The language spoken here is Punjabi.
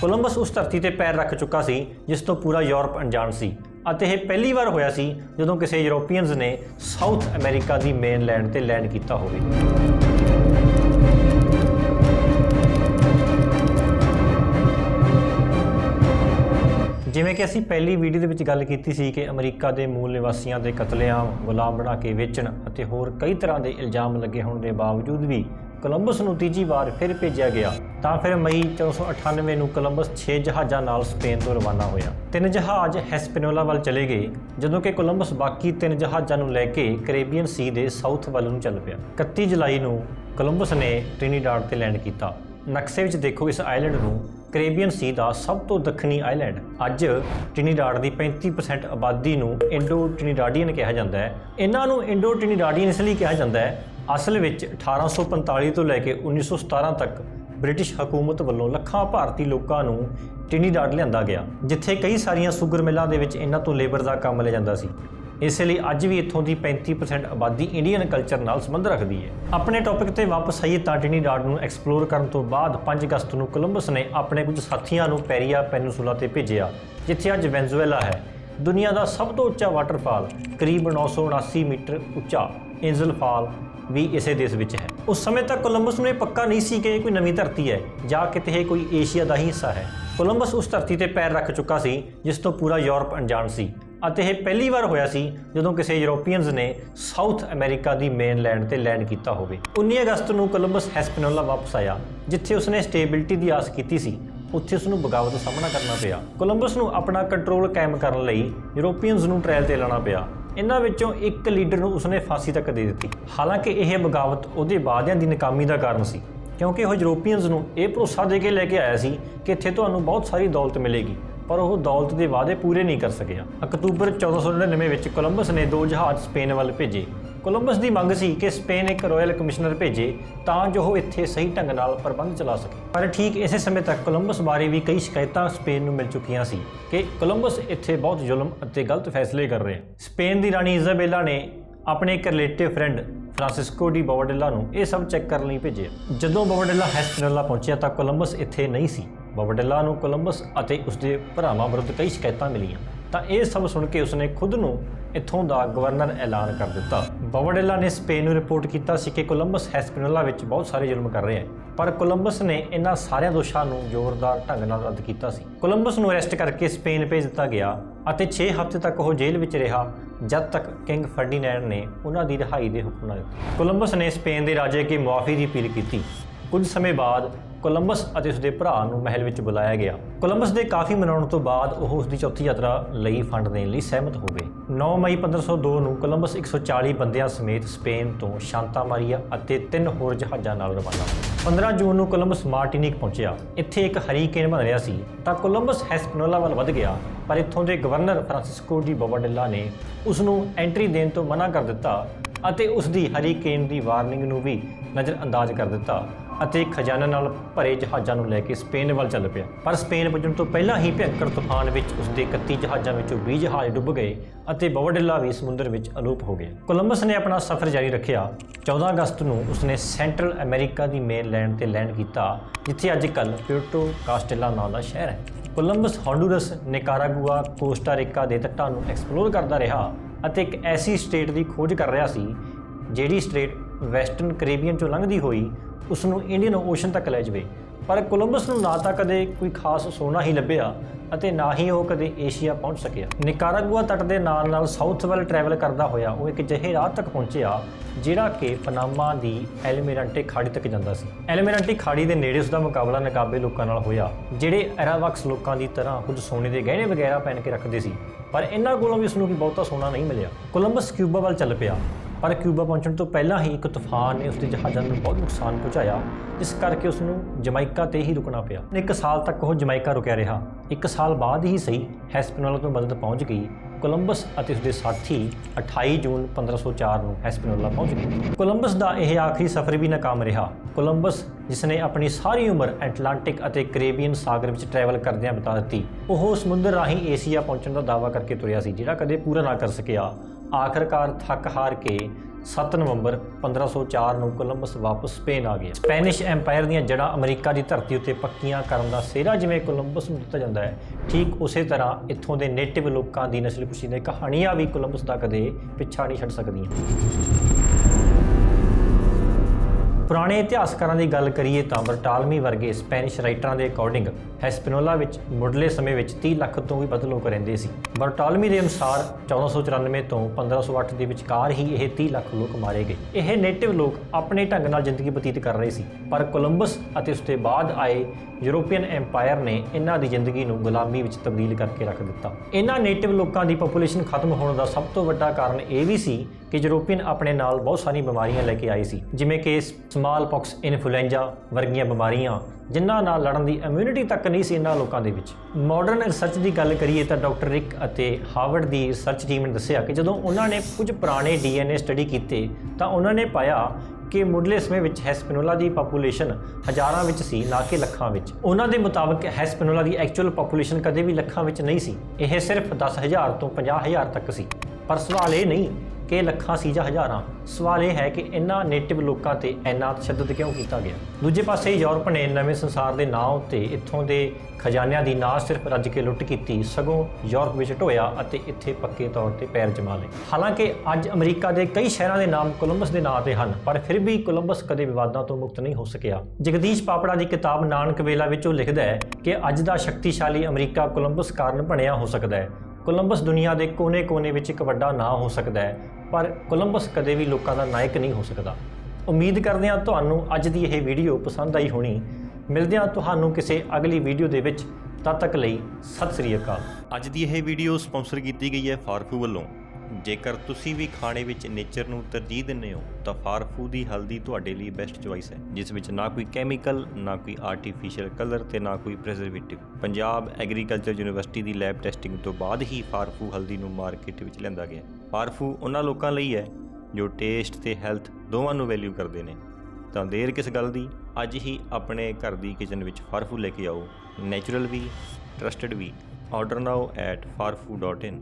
ਕੋਲੰਬਸ ਉਸ ਧਰਤੀ ਤੇ ਪੈਰ ਰੱਖ ਚੁੱਕਾ ਸੀ, ਜਿਸ ਤੋਂ ਪੂਰਾ ਯੂਰਪ ਅਣਜਾਣ ਸੀ। ਅਤੇ ਇਹ ਪਹਿਲੀ ਵਾਰ ਹੋਇਆ ਸੀ, ਜਦੋਂ ਕਿਸੇ ਯੂਰੋਪੀਅਨਸ ਨੇ ਸਾਊਥ ਅਮਰੀਕਾ ਦੀ ਮੇਨਲੈਂਡ ਤੇ ਲੈਂਡ ਕੀਤਾ ਹੋਵੇ। ਜਿਵੇਂ ਕਿ ਅਸੀਂ ਪਹਿਲੀ ਵੀਡੀਓ ਦੇ ਵਿੱਚ ਗੱਲ ਕੀਤੀ ਸੀ ਕਿ ਅਮਰੀਕਾ ਦੇ ਮੂਲ ਨਿਵਾਸੀਆਂ ਦੇ ਕਤਲੇਆਮ, ਗੁਲਾਮ ਬਣਾ ਕੇ ਵੇਚਣ ਅਤੇ ਹੋਰ ਕਈ ਤਰ੍ਹਾਂ ਦੇ ਇਲਜ਼ਾਮ ਲੱਗੇ ਹੋਣ ਦੇ ਬਾਵਜੂਦ ਵੀ ਕੋਲੰਬਸ ਨੂੰ ਤੀਜੀ ਵਾਰ ਫਿਰ ਭੇਜਿਆ ਗਿਆ, ਤਾਂ ਫਿਰ ਮਈ 1498 ਨੂੰ ਕੋਲੰਬਸ 6 ਜਹਾਜ਼ਾਂ ਨਾਲ ਸਪੇਨ ਤੋਂ ਰਵਾਨਾ ਹੋਇਆ। ਤਿੰਨ ਜਹਾਜ਼ ਹੈਸਪੀਨੋਲਾ ਵੱਲ ਚਲੇ ਗਏ, ਜਦੋਂ ਕਿ ਕੋਲੰਬਸ ਬਾਕੀ ਤਿੰਨ ਜਹਾਜ਼ਾਂ ਨੂੰ ਲੈ ਕੇ ਕੈਰੇਬੀਅਨ ਸੀ ਦੇ ਸਾਊਥ ਵੱਲ ਨੂੰ ਚੱਲ ਪਿਆ। 31 ਜੁਲਾਈ ਨੂੰ ਕੋਲੰਬਸ ਨੇ ਟ੍ਰਿਨੀਡਾਡ ਤੇ ਲੈਂਡ ਕੀਤਾ। ਨਕਸ਼ੇ ਵਿੱਚ ਦੇਖੋ ਇਸ ਆਈਲੈਂਡ ਨੂੰ ਕੈਰੇਬੀਅਨ ਸੀ ਦਾ ਸਭ ਤੋਂ ਦੱਖਣੀ ਆਈਲੈਂਡ ਅੱਜ ਟ੍ਰਿਨੀਡਾਡ ਦੀ 35% ਆਬਾਦੀ ਨੂੰ ਇੰਡੋ ਟ੍ਰਿਨੀਡਾਡੀਅਨ ਕਿਹਾ ਜਾਂਦਾ ਹੈ। ਇਹਨਾਂ ਨੂੰ ਇੰਡੋ ਟ੍ਰਿਨੀਡਾਡੀਅਨ ਇਸ ਲਈ ਕਿਹਾ ਜਾਂਦਾ ਹੈ ਅਸਲ ਵਿੱਚ 1845 ਤੋਂ ਲੈ ਕੇ 1917 ਤੱਕ ਬ੍ਰਿਟਿਸ਼ ਹਕੂਮਤ ਵੱਲੋਂ ਲੱਖਾਂ ਭਾਰਤੀ ਲੋਕਾਂ ਨੂੰ ਟ੍ਰਿਨੀਡਾਡ ਲਿਆਂਦਾ ਗਿਆ, ਜਿੱਥੇ ਕਈ ਸਾਰੀਆਂ ਸ਼ੂਗਰ ਮਿੱਲਾਂ ਦੇ ਵਿੱਚ ਇਹਨਾਂ ਤੋਂ ਲੇਬਰ ਦਾ ਕੰਮ ਲਿਆ ਜਾਂਦਾ ਸੀ। ਇਸੇ ਲਈ ਅੱਜ ਵੀ ਇੱਥੋਂ ਦੀ 35% ਆਬਾਦੀ ਇੰਡੀਅਨ ਕਲਚਰ ਨਾਲ ਸੰਬੰਧ ਰੱਖਦੀ ਹੈ। ਆਪਣੇ ਟੌਪਿਕ ਤੇ ਵਾਪਸ ਆਈਏ ਤਾਂ ਟ੍ਰਿਨੀਡਾਡ ਨੂੰ ਐਕਸਪਲੋਰ ਕਰਨ ਤੋਂ ਬਾਅਦ 5 ਅਗਸਤ ਨੂੰ ਕੋਲੰਬਸ ਨੇ ਆਪਣੇ ਕੁਝ ਸਾਥੀਆਂ ਨੂੰ ਪੈਰੀਆ ਪੈਨਿਸੂਲਾ ਤੇ ਭੇਜਿਆ, ਜਿੱਥੇ ਅੱਜ ਵੈਨਜ਼ੂਏਲਾ ਹੈ। ਦੁਨੀਆ ਦਾ ਸਭ ਤੋਂ ਉੱਚਾ ਵਾਟਰਫਾਲ ਕਰੀਬ 979 ਮੀਟਰ ਉੱਚਾ ਇੰਜ਼ਲ ਫਾਲ ਵੀ ਇਸੇ ਦੇਸ਼ ਵਿੱਚ ਹੈ। ਉਸ ਸਮੇਂ ਤੱਕ ਕੋਲੰਬਸ ਨੂੰ ਇਹ ਪੱਕਾ ਨਹੀਂ ਸੀ ਕਿ ਇਹ ਕੋਈ ਨਵੀਂ ਧਰਤੀ ਹੈ ਜਾਂ ਕਿਤੇ ਇਹ ਕੋਈ ਏਸ਼ੀਆ ਦਾ ਹੀ ਹਿੱਸਾ ਹੈ। ਕੋਲੰਬਸ ਉਸ ਧਰਤੀ ਤੇ ਪੈਰ ਰੱਖ ਚੁੱਕਾ ਸੀ, ਜਿਸ ਤੋਂ ਪੂਰਾ ਯੂਰਪ ਅਣਜਾਣ ਸੀ ਅਤੇ ਇਹ ਪਹਿਲੀ ਵਾਰ ਹੋਇਆ ਸੀ ਜਦੋਂ ਕਿਸੇ ਯੂਰੋਪੀਅਨਸ ਨੇ ਸਾਊਥ ਅਮਰੀਕਾ ਦੀ ਮੇਨਲੈਂਡ ਤੇ ਲੈਂਡ ਕੀਤਾ ਹੋਵੇ। 19 ਅਗਸਤ ਨੂੰ ਕੋਲੰਬਸ ਹੈਸਪਨੋਲਾ ਵਾਪਸ ਆਇਆ, ਜਿੱਥੇ ਉਸਨੇ ਸਟੇਬਿਲਿਟੀ ਦੀ ਆਸ ਕੀਤੀ ਸੀ। ਉੱਥੇ ਉਸ ਨੂੰ ਬਗਾਵਤ ਦਾ ਸਾਹਮਣਾ ਕਰਨਾ ਪਿਆ। ਕੋਲੰਬਸ ਨੂੰ ਆਪਣਾ ਕੰਟਰੋਲ ਕਾਇਮ ਕਰਨ ਲਈ ਯੂਰੋਪੀਅਨਸ ਨੂੰ ਟ੍ਰਾਇਲ ਤੇ ਲਾਣਾ ਪਿਆ। ਇਹਨਾਂ ਵਿੱਚੋਂ ਇੱਕ ਲੀਡਰ ਨੂੰ ਉਸਨੇ ਫਾਂਸੀ ਤੱਕ ਦੇ ਦਿੱਤੀ। ਹਾਲਾਂਕਿ ਇਹ ਬਗਾਵਤ ਉਹਦੇ ਵਾਅਦਿਆਂ ਦੀ ਨਾਕਾਮੀ ਦਾ ਕਾਰਨ ਸੀ, ਕਿਉਂਕਿ ਉਹ ਯੂਰੋਪੀਅਨਸ ਨੂੰ ਇਹ ਭਰੋਸਾ ਦੇ ਕੇ ਲੈ ਕੇ ਆਇਆ ਸੀ ਕਿ ਇੱਥੇ ਤੁਹਾਨੂੰ ਬਹੁਤ ਸਾਰੀ ਦੌਲਤ ਮਿਲੇਗੀ, ਪਰ ਉਹ ਦੌਲਤ ਦੇ ਵਾਅਦੇ ਪੂਰੇ ਨਹੀਂ ਕਰ ਸਕਿਆ। ਅਕਤੂਬਰ 1499 ਵਿੱਚ ਕੋਲੰਬਸ ਨੇ ਦੋ ਜਹਾਜ਼ ਸਪੇਨ ਵੱਲ ਭੇਜੇ। ਕੋਲੰਬਸ ਦੀ ਮੰਗ ਸੀ ਕਿ ਸਪੇਨ ਇੱਕ ਰਾਇਲ ਕਮਿਸ਼ਨਰ ਭੇਜੇ ਤਾਂ ਜੋ ਉਹ ਇੱਥੇ ਸਹੀ ਢੰਗ ਨਾਲ ਪ੍ਰਬੰਧ ਚਲਾ ਸਕੇ। ਪਰ ਠੀਕ ਇਸੇ ਸਮੇਂ ਤੱਕ ਕੋਲੰਬਸ ਬਾਰੇ ਵੀ ਕਈ ਸ਼ਿਕਾਇਤਾਂ ਸਪੇਨ ਨੂੰ ਮਿਲ ਚੁੱਕੀਆਂ ਸੀ ਕਿ ਕੋਲੰਬਸ ਇੱਥੇ ਬਹੁਤ ਜ਼ੁਲਮ ਅਤੇ ਗਲਤ ਫੈਸਲੇ ਕਰ ਰਿਹਾ ਸਪੇਨ ਦੀ ਰਾਣੀ ਇਜ਼ਾਬੇਲਾ ਨੇ ਆਪਣੇ ਇੱਕ relative friend Francisco de Bobadilla ਨੂੰ ਇਹ ਸਭ ਚੈੱਕ ਕਰਨ ਲਈ ਭੇਜਿਆ। ਜਦੋਂ ਬੋਵਡੇਲਾ ਹੈਸਪੀਨੋਲਾ ਪਹੁੰਚਿਆ ਤਾਂ ਕੋਲੰਬਸ ਇੱਥੇ ਨਹੀਂ ਸੀ। ਬੋਵਾਡੇਲਾ ਨੂੰ ਕੋਲੰਬਸ ਅਤੇ ਉਸਦੇ ਭਰਾਵਾਂ ਵਿਰੁੱਧ ਕਈ ਸ਼ਿਕਾਇਤਾਂ ਮਿਲੀਆਂ। ਤਾਂ ਇਹ ਸਭ ਸੁਣ ਕੇ ਉਸਨੇ ਖੁਦ ਨੂੰ ਇੱਥੋਂ ਦਾ ਗਵਰਨਰ ਐਲਾਨ ਕਰ ਦਿੱਤਾ। ਬਵਡੇਲਾ ਨੇ ਸਪੇਨ ਨੂੰ ਰਿਪੋਰਟ ਕੀਤਾ ਸੀ ਕਿ ਕੋਲੰਬਸ ਹੈਸਪੀਨੋਲਾ ਵਿੱਚ ਬਹੁਤ ਸਾਰੇ ਜ਼ੁਲਮ ਕਰ ਰਿਹਾ ਹੈ ਪਰ ਕੋਲੰਬਸ ਨੇ ਇਹਨਾਂ ਸਾਰਿਆਂ ਦੋਸ਼ਾਂ ਨੂੰ ਜ਼ੋਰਦਾਰ ਢੰਗ ਨਾਲ ਰੱਦ ਕੀਤਾ ਸੀ। ਕੋਲੰਬਸ ਨੂੰ ਅਰੈਸਟ ਕਰਕੇ ਸਪੇਨ ਭੇਜ ਦਿੱਤਾ ਗਿਆ ਅਤੇ 6 ਹਫ਼ਤੇ ਤੱਕ ਉਹ ਜੇਲ੍ਹ ਵਿੱਚ ਰਿਹਾ, ਜਦ ਤੱਕ ਕਿੰਗ ਫਰਡੀਨੈਂਡ ਨੇ ਉਹਨਾਂ ਦੀ ਰਿਹਾਈ ਦੇ ਹੁਕਮ ਨਾ ਦਿੱਤੇ। ਕੋਲੰਬਸ ਨੇ ਸਪੇਨ ਦੇ ਰਾਜੇ ਕੀ ਮੁਆਫੀ ਦੀ ਅਪੀਲ ਕੀਤੀ। ਕੁਝ ਸਮੇਂ ਬਾਅਦ ਕੋਲੰਬਸ ਅਤੇ ਉਸਦੇ ਭਰਾ ਨੂੰ ਮਹਿਲ ਵਿੱਚ ਬੁਲਾਇਆ ਗਿਆ। ਕੋਲੰਬਸ ਦੇ ਕਾਫੀ ਮਨਾਉਣ ਤੋਂ ਬਾਅਦ ਉਹ ਉਸਦੀ ਚੌਥੀ ਯਾਤਰਾ ਲਈ ਫੰਡ ਦੇਣ ਲਈ ਸਹਿਮਤ ਹੋ ਗਏ। 9 ਮਈ 1502 ਨੂੰ ਕੋਲੰਬਸ 140 ਬੰਦਿਆਂ ਸਮੇਤ ਸਪੇਨ ਤੋਂ ਸ਼ਾਂਤਾ ਮਾਰੀਆ ਅਤੇ ਤਿੰਨ ਹੋਰ ਜਹਾਜ਼ਾਂ ਨਾਲ ਰਵਾਨਾ। ਹੋਇਆ 15 ਜੂਨ ਨੂੰ ਕੋਲੰਬਸ ਮਾਰਟੀਨਿਕ ਪਹੁੰਚਿਆ। ਇੱਥੇ ਇੱਕ ਹਰੀਕੇਨ ਬਣ ਰਿਹਾ ਸੀ। ਤਾਂ ਕੋਲੰਬਸ ਹੈਸਪਨੋਲਾ ਵੱਲ ਵਧ ਗਿਆ, ਪਰ ਇੱਥੋਂ ਦੇ ਗਵਰਨਰ ਫ੍ਰਾਂਸਿਸਕੋ ਡੀ ਬੋਵਾਡੇਲਾ ਨੇ ਉਸ ਨੂੰ ਐਂਟਰੀ ਦੇਣ ਤੋਂ ਮਨਾ ਕਰ ਦਿੱਤਾ ਅਤੇ ਉਸ ਦੀ ਹਰੀਕੇਨ ਦੀ ਵਾਰਨਿੰਗ ਨੂੰ ਵੀ ਨਜ਼ਰਅੰਦਾਜ਼ ਕਰ ਦਿੱਤਾ ਅਤੇ ਖਜ਼ਾਨਾ ਨਾਲ ਭਰੇ ਜਹਾਜ਼ਾਂ ਨੂੰ ਲੈ ਕੇ ਸਪੇਨ ਵੱਲ ਚੱਲ ਪਿਆ। ਪਰ ਸਪੇਨ ਪੁੱਜਣ ਤੋਂ ਪਹਿਲਾਂ ਹੀ ਭਿਅੰਕਰ ਤੂਫਾਨ ਵਿੱਚ ਉਸ ਦੇ 31 ਜਹਾਜ਼ਾਂ ਵਿੱਚੋਂ 20 ਜਹਾਜ਼ ਡੁੱਬ ਗਏ ਅਤੇ ਬੋਵਾਡੇਲਾ ਵੀ ਸਮੁੰਦਰ ਵਿੱਚ ਅਲੋਪ ਹੋ ਗਿਆ। ਕੋਲੰਬਸ ਨੇ ਆਪਣਾ ਸਫ਼ਰ ਜਾਰੀ ਰੱਖਿਆ। 14 ਅਗਸਤ ਨੂੰ ਉਸਨੇ ਸੈਂਟਰਲ ਅਮਰੀਕਾ ਦੀ ਮੇਨਲੈਂਡ ਤੇ ਲੈਂਡ ਕੀਤਾ, ਜਿੱਥੇ ਅੱਜ ਕੱਲ੍ਹ ਪਿਊਰਟੋ ਕਾਸਟੇਲਾ ਨਾਂ ਦਾ ਸ਼ਹਿਰ ਹੈ। Columbus, Honduras, Nicaragua, Costa Rica ਤੱਟਾਂ ਨੂੰ ਐਕਸਪਲੋਰ ਕਰਦਾ ਰਿਹਾ ਅਤੇ ਇੱਕ ਐਸੀ ਸਟੇਟ ਦੀ ਖੋਜ ਕਰ ਰਿਹਾ ਸੀ, ਜਿਹੜੀ ਸਟੇਟ ਵੈਸਟਰਨ ਕੈਰੇਬੀਅਨ ਚੋਂ ਲੰਘਦੀ ਹੋਈ ਉਸ ਨੂੰ ਇੰਡੀਅਨ ਓਸ਼ਨ ਤੱਕ ਲੈ ਜਾਵੇ। ਪਰ ਕੋਲੰਬਸ ਨੂੰ ਨਾ ਤਾਂ ਕਦੇ ਕੋਈ ਖਾਸ ਸੋਨਾ ਹੀ ਲੱਭਿਆ ਅਤੇ ਨਾ ਹੀ ਉਹ ਕਦੇ ਏਸ਼ੀਆ ਪਹੁੰਚ ਸਕਿਆ। ਨਿਕਾਰਾਗੁਆ ਤੱਟ ਦੇ ਨਾਲ ਨਾਲ ਸਾਊਥ ਵੱਲ ਟਰੈਵਲ ਕਰਦਾ ਹੋਇਆ ਉਹ ਇੱਕ ਜਿਹੇ ਰਾਹ ਤੱਕ ਪਹੁੰਚਿਆ ਜਿਹੜਾ ਕਿ ਪਨਾਮਾ ਦੀ ਐਲਮੀਰੈਂਟੇ ਖਾੜੀ ਤੱਕ ਜਾਂਦਾ ਸੀ। ਐਲਮੀਰੈਂਟੇ ਖਾੜੀ ਦੇ ਨੇੜੇ ਉਸ ਦਾ ਮੁਕਾਬਲਾ ਨਕਾਬੇ ਲੋਕਾਂ ਨਾਲ ਹੋਇਆ, ਜਿਹੜੇ ਐਰਾਵਕਸ ਲੋਕਾਂ ਦੀ ਤਰ੍ਹਾਂ ਕੁਝ ਸੋਨੇ ਦੇ ਗਹਿਣੇ ਵਗੈਰਾ ਪਹਿਨ ਕੇ ਰੱਖਦੇ ਸੀ। ਪਰ ਇਹਨਾਂ ਕੋਲੋਂ ਵੀ ਉਸ ਨੂੰ ਵੀ ਬਹੁਤਾ ਸੋਨਾ ਨਹੀਂ ਮਿਲਿਆ। ਕੋਲੰਬਸ ਕਿਊਬਾ ਵੱਲ ਚੱਲ ਪਿਆ। ਪਰ ਕਿਊਬਾ ਪਹੁੰਚਣ ਤੋਂ ਪਹਿਲਾਂ ਹੀ ਇੱਕ ਤੂਫਾਨ ਨੇ ਉਸਦੇ ਜਹਾਜ਼ਾਂ ਨੂੰ ਬਹੁਤ ਨੁਕਸਾਨ ਪਹੁੰਚਾਇਆ, ਜਿਸ ਕਰਕੇ ਉਸ ਨੂੰ ਜਮਾਈਕਾ ਤੇ ਹੀ ਰੁਕਣਾ ਪਿਆ। ਇੱਕ ਸਾਲ ਤੱਕ ਉਹ ਜਮਾਇਕਾ ਰੁਕਿਆ ਰਿਹਾ। ਇੱਕ ਸਾਲ ਬਾਅਦ ਹੀ ਸਹੀ ਹੈਸਪੀਨੋਲਾ ਤੋਂ ਮਦਦ ਪਹੁੰਚ ਗਈ। ਕੋਲੰਬਸ ਅਤੇ ਉਸਦੇ ਸਾਥੀ 28 ਜੂਨ 1504 ਨੂੰ ਹੈਸਪੀਨੋਲਾ ਪਹੁੰਚ ਗਏ। ਕੋਲੰਬਸ ਦਾ ਇਹ ਆਖਰੀ ਸਫ਼ਰ ਵੀ ਨਾਕਾਮ ਰਿਹਾ। ਕੋਲੰਬਸ ਜਿਸ ਨੇ ਆਪਣੀ ਸਾਰੀ ਉਮਰ ਐਟਲਾਂਟਿਕ ਅਤੇ ਕੈਰੇਬੀਅਨ ਸਾਗਰ ਵਿੱਚ ਟਰੈਵਲ ਕਰਦਿਆਂ ਬਿਤਾ ਦਿੱਤੀ, ਉਹ ਸਮੁੰਦਰ ਰਾਹੀਂ ਏਸ਼ੀਆ ਪਹੁੰਚਣ ਦਾ ਦਾਅਵਾ ਕਰਕੇ ਤੁਰਿਆ ਸੀ, ਜਿਹੜਾ ਕਦੇ ਪੂਰਾ ਨਾ ਕਰ ਸਕਿਆ। ਆਖਰਕਾਰ ਥੱਕ ਹਾਰ ਕੇ 7 ਨਵੰਬਰ 1504 ਨੂੰ ਕੋਲੰਬਸ ਵਾਪਸ ਸਪੇਨ ਆ ਗਿਆ ਸਪੈਨਿਸ਼ ਐਮਪਾਇਰ ਦੀਆਂ ਜੜ੍ਹਾਂ ਅਮਰੀਕਾ ਦੀ ਧਰਤੀ ਉੱਤੇ ਪੱਕੀਆਂ ਕਰਨ ਦਾ ਸਿਹਰਾ ਜਿਵੇਂ ਕੋਲੰਬਸ ਨੂੰ ਦਿੱਤਾ ਜਾਂਦਾ ਹੈ, ਠੀਕ ਉਸੇ ਤਰ੍ਹਾਂ ਇੱਥੋਂ ਦੇ ਨੇਟਿਵ ਲੋਕਾਂ ਦੀ ਨਸਲਕੁਸ਼ੀ ਦੀਆਂ ਕਹਾਣੀਆਂ ਵੀ ਕੋਲੰਬਸ ਦਾ ਕਦੇ ਪਿੱਛਾ ਨਹੀਂ ਛੱਡ ਸਕਦੀਆਂ। ਪੁਰਾਣੇ ਇਤਿਹਾਸਕਾਰਾਂ ਦੀ ਗੱਲ ਕਰੀਏ ਤਾਂ ਬਰਟਾਲਮੀ ਵਰਗੇ ਸਪੈਨਿਸ਼ ਰਾਈਟਰਾਂ ਦੇ ਅਕੋਰਡਿੰਗ ਹੈਸਪਿਨੋਲਾ ਵਿੱਚ ਮੁੱਢਲੇ ਸਮੇਂ ਵਿੱਚ 30 ਲੱਖ ਤੋਂ ਵੀ ਵੱਧ ਲੋਕ ਰਹਿੰਦੇ ਸੀ। ਬਰਟਾਲਮੀ ਦੇ ਅਨੁਸਾਰ 1494 ਤੋਂ 1508 ਦੇ ਵਿਚਕਾਰ ਹੀ ਇਹ 30 ਲੱਖ ਲੋਕ ਮਾਰੇ ਗਏ। ਇਹ ਨੇਟਿਵ ਲੋਕ ਆਪਣੇ ਢੰਗ ਨਾਲ ਜ਼ਿੰਦਗੀ ਬਤੀਤ ਕਰ ਰਹੇ ਸੀ। ਪਰ ਕੋਲੰਬਸ ਅਤੇ ਉਸ ਤੋਂ ਬਾਅਦ ਆਏ ਯੂਰੋਪੀਅਨ ਐਮਪਾਇਰ ਨੇ ਇਹਨਾਂ ਦੀ ਜ਼ਿੰਦਗੀ ਨੂੰ ਗੁਲਾਮੀ ਵਿੱਚ ਤਬਦੀਲ ਕਰਕੇ ਰੱਖ ਦਿੱਤਾ। ਇਹਨਾਂ ਨੇਟਿਵ ਲੋਕਾਂ ਦੀ ਪੋਪੂਲੇਸ਼ਨ ਖਤਮ ਹੋਣ ਦਾ ਸਭ ਤੋਂ ਵੱਡਾ ਕਾਰਨ ਇਹ ਵੀ ਸੀ ਕਿ ਯੂਰੋਪੀਅਨ ਆਪਣੇ ਨਾਲ ਬਹੁਤ ਸਾਰੀਆਂ ਬਿਮਾਰੀਆਂ ਲੈ ਕੇ ਆਏ ਸੀ, ਜਿਵੇਂ ਕਿ ਸਮਾਲ ਪਾਕਸ ਇਨਫਲੂਐਂਜ਼ਾ ਵਰਗੀਆਂ ਬਿਮਾਰੀਆਂ, ਜਿਨ੍ਹਾਂ ਨਾਲ ਲੜਨ ਦੀ ਇਮਿਊਨਿਟੀ ਤੱਕ ਨਹੀਂ ਸੀ ਇਹਨਾਂ ਲੋਕਾਂ ਦੇ ਵਿੱਚ। ਮਾਡਰਨ ਰਿਸਰਚ ਦੀ ਗੱਲ ਕਰੀਏ ਤਾਂ ਡਾਕਟਰ ਰਿਕ ਅਤੇ ਹਾਰਵਰਡ ਦੀ ਰਿਸਰਚ ਟੀਮ ਨੇ ਦੱਸਿਆ ਕਿ ਜਦੋਂ ਉਹਨਾਂ ਨੇ ਕੁਝ ਪੁਰਾਣੇ ਡੀਐਨਏ ਸਟੱਡੀ ਕੀਤੇ, ਤਾਂ ਉਹਨਾਂ ਨੇ ਪਾਇਆ ਕਿ ਮੁੱਢਲੇ ਸਮੇਂ ਵਿੱਚ ਹੈਸਪਿਨੋਲਾ ਦੀ ਪੋਪੂਲੇਸ਼ਨ ਹਜ਼ਾਰਾਂ ਵਿੱਚ ਸੀ, ਨਾ ਕਿ ਲੱਖਾਂ ਵਿੱਚ। ਉਹਨਾਂ ਦੇ ਮੁਤਾਬਕ ਹੈਸਪਿਨੋਲਾ ਦੀ ਐਕਚੁਅਲ ਪੋਪੂਲੇਸ਼ਨ ਕਦੇ ਵੀ ਲੱਖਾਂ ਵਿੱਚ ਨਹੀਂ ਸੀ। ਇਹ ਸਿਰਫ 10000 ਤੋਂ 50000 ਤੱਕ ਸੀ। ਪਰ ਸਵਾਲ ਇਹ ਨਹੀਂ ਕਿ ਲੱਖਾਂ ਸੀ ਜਾਂ ਹਜ਼ਾਰਾਂ। ਸਵਾਲ ਇਹ ਹੈ ਕਿ ਇਹਨਾਂ ਨੇਟਿਵ ਲੋਕਾਂ ਤੇ ਇੰਨਾ ਤਸ਼ੱਦਦ ਕਿਉਂ ਕੀਤਾ ਗਿਆ? ਦੂਜੇ ਪਾਸੇ ਯੂਰਪ ਨੇ ਨਵੇਂ ਸੰਸਾਰ ਦੇ ਨਾਂ ਉੱਤੇ ਇੱਥੋਂ ਦੇ ਖਜ਼ਾਨਿਆਂ ਦੀ ਨਾ ਸਿਰਫ ਰੱਜ ਕੇ ਲੁੱਟ ਕੀਤੀ, ਸਗੋਂ ਯੂਰਪ ਵਿੱਚ ਢੋਇਆ ਅਤੇ ਇੱਥੇ ਪੱਕੇ ਤੌਰ ਤੇ ਪੈਰ ਜਮਾ ਲਏ। ਹਾਲਾਂਕਿ ਅੱਜ ਅਮਰੀਕਾ ਦੇ ਕਈ ਸ਼ਹਿਰਾਂ ਦੇ ਨਾਮ ਕੋਲੰਬਸ ਦੇ ਨਾਂ ਤੇ ਹਨ, ਪਰ ਫਿਰ ਵੀ ਕੋਲੰਬਸ ਕਦੇ ਵਿਵਾਦਾਂ ਤੋਂ ਮੁਕਤ ਨਹੀਂ ਹੋ ਸਕਿਆ। ਜਗਦੀਸ਼ ਪਾਪੜਾ ਦੀ ਕਿਤਾਬ ਨਾਨਕ ਵੇਲਾ ਵਿੱਚ ਉਹ ਲਿਖਦਾ ਹੈ ਕਿ ਅੱਜ ਦਾ ਸ਼ਕਤੀਸ਼ਾਲੀ ਅਮਰੀਕਾ ਕੋਲੰਬਸ ਕਾਰਨ ਬਣਿਆ ਹੋ ਸਕਦਾ ਹੈ। ਕੋਲੰਬਸ ਦੁਨੀਆ ਦੇ ਕੋਨੇ-ਕੋਨੇ ਵਿੱਚ ਇੱਕ ਵੱਡਾ ਨਾਂ ਹੋ ਸਕਦਾ ਹੈ, ਪਰ ਕੋਲੰਬਸ ਕਦੇ ਵੀ ਲੋਕਾਂ ਦਾ ਨਾਇਕ ਨਹੀਂ ਹੋ ਸਕਦਾ। ਉਮੀਦ ਕਰਦੇ ਹਾਂ ਤੁਹਾਨੂੰ ਅੱਜ ਦੀ ਇਹ ਵੀਡੀਓ ਪਸੰਦ ਆਈ ਹੋਣੀ। ਮਿਲਦੇ ਹਾਂ ਤੁਹਾਨੂੰ ਕਿਸੇ ਅਗਲੀ ਵੀਡੀਓ ਦੇ ਵਿੱਚ। ਤਦ ਤੱਕ ਲਈ ਸਤਿ ਸ੍ਰੀ ਅਕਾਲ। ਅੱਜ ਦੀ ਇਹ ਵੀਡੀਓ ਸਪਾਂਸਰ ਕੀਤੀ ਗਈ ਹੈ ਫਾਰਫੂ ਵੱਲੋਂ। ਜੇਕਰ ਤੁਸੀਂ ਵੀ ਖਾਣੇ ਵਿੱਚ ਨੇਚਰ ਨੂੰ ਤਰਜੀਹ ਦਿੰਦੇ ਹੋ, ਤਾਂ ਫਾਰਫੂ ਦੀ ਹਲਦੀ ਤੁਹਾਡੇ ਲਈ ਬੈਸਟ ਚੁਆਇਸ ਹੈ, ਜਿਸ ਵਿੱਚ ਨਾ ਕੋਈ ਕੈਮੀਕਲ ਨਾ ਕੋਈ ਆਰਟੀਫੀਸ਼ੀਅਲ ਕਲਰ ਤੇ ਨਾ ਕੋਈ ਪ੍ਰੀਜ਼ਰਵੇਟਿਵ ਪੰਜਾਬ ਐਗਰੀਕਲਚਰ ਯੂਨੀਵਰਸਿਟੀ ਦੀ ਲੈਬ ਟੈਸਟਿੰਗ ਤੋਂ ਬਾਅਦ ਹੀ ਫਾਰਫੂ ਹਲਦੀ ਨੂੰ ਮਾਰਕੀਟ ਵਿੱਚ ਲਿਆਂਦਾ ਗਿਆ। ਫਾਰਫੂ ਉਹਨਾਂ ਲੋਕਾਂ ਲਈ ਹੈ ਜੋ ਟੇਸਟ ਤੇ ਹੈਲਥ ਦੋਵਾਂ ਨੂੰ ਵੈਲਿਊ ਕਰਦੇ ਨੇ। ਤਾਂ ਦੇਰ ਕਿਸ ਗੱਲ ਦੀ? ਅੱਜ ਹੀ ਆਪਣੇ ਘਰ ਦੀ ਕਿਚਨ ਵਿੱਚ ਫਾਰਫੂ ਲੈ ਕੇ ਆਓ। ਨੈਚੁਰਲ ਵੀ trusted we. Order now at farfu.in